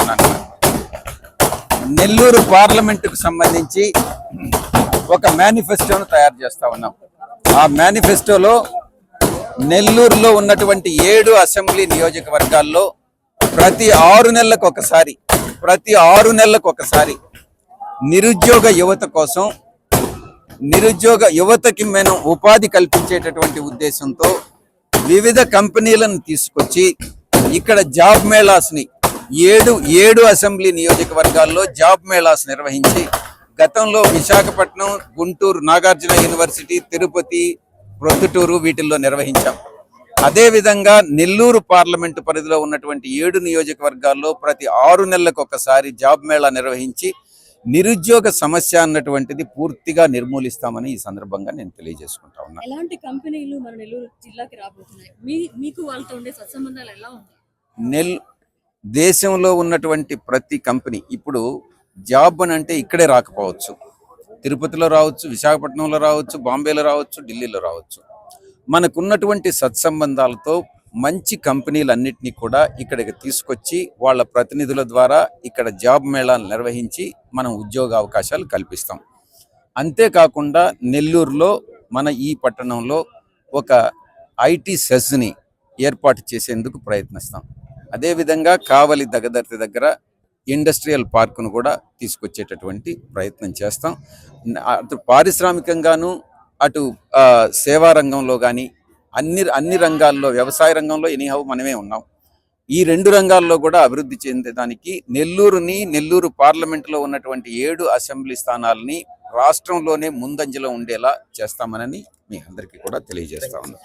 ఉన్నాను నెల్లూరు పార్లమెంటుకు సంబంధించి ఒక మేనిఫెస్టోను తయారు చేస్తా ఉన్నాం. ఆ మేనిఫెస్టోలో నెల్లూరులో ఉన్నటువంటి ఏడు అసెంబ్లీ నియోజకవర్గాల్లో ప్రతి ఆరు నెలలకు ఒకసారి ప్రతి ఆరు నెలలకు ఒకసారి నిరుద్యోగ యువత కోసం నిరుద్యోగ యువతకి మనం ఉపాధి కల్పించేటటువంటి ఉద్దేశంతో వివిధ కంపెనీలను తీసుకొచ్చి ఇక్కడ జాబ్ మేళాస్ని ఏడు ఏడు అసెంబ్లీ నియోజకవర్గాల్లో జాబ్ మేళాస్ నిర్వహించి గతంలో విశాఖపట్నం గుంటూరు నాగార్జున యూనివర్సిటీ తిరుపతి ప్రొద్దుటూరు వీటిల్లో నిర్వహించాం. అదేవిధంగా నెల్లూరు పార్లమెంటు పరిధిలో ఉన్నటువంటి ఏడు నియోజకవర్గాల్లో ప్రతి ఆరు నెలలకు ఒకసారి జాబ్ మేళా నిర్వహించి నిరుద్యోగ సమస్య అన్నటువంటిది పూర్తిగా నిర్మూలిస్తామని ఈ సందర్భంగా నేను తెలియజేసుకుంటా ఉన్నా. ఎలాంటి కంపెనీలు మన నెల్లూరు జిల్లాకి రాబోతున్నాయి? మీకు వాళ్ళతో ఉండే సత్సంబంధాలు ఎలా ఉన్నాయి? నెల్ దేశంలో ఉన్నటువంటి ప్రతి కంపెనీ ఇప్పుడు జాబ్ అని అంటే ఇక్కడే రాకపోవచ్చు. తిరుపతిలో రావచ్చు విశాఖపట్నంలో రావచ్చు బాంబేలో రావచ్చు ఢిల్లీలో రావచ్చు. మనకున్నటువంటి సత్సంబంధాలతో మంచి కంపెనీలన్నింటినీ కూడా ఇక్కడికి తీసుకొచ్చి వాళ్ళ ప్రతినిధుల ద్వారా ఇక్కడ జాబ్ మేళాలు నిర్వహించి మనం ఉద్యోగ అవకాశాలు కల్పిస్తాం. అంతేకాకుండా నెల్లూరులో మన ఈ పట్టణంలో ఒక ఐటీ సెస్ని ఏర్పాటు చేసేందుకు ప్రయత్నిస్తాం. అదేవిధంగా కావలి దగదర్తి దగ్గర ఇండస్ట్రియల్ పార్కును కూడా తీసుకొచ్చేటటువంటి ప్రయత్నం చేస్తాం. అటు పారిశ్రామికంగాను అటు ఆ, సేవా రంగంలో కానీ అన్ని అన్ని రంగాల్లో వ్యవసాయ రంగంలో ఎనీహౌ మనమే ఉన్నాం. ఈ రెండు రంగాల్లో కూడా అభివృద్ధి చెందేదానికి నెల్లూరుని నెల్లూరు పార్లమెంటులో ఉన్నటువంటి ఏడు అసెంబ్లీ స్థానాలని రాష్ట్రంలోనే ముందంజలో ఉండేలా చేస్తామనని మీ అందరికీ కూడా తెలియజేస్తా ఉన్నాం.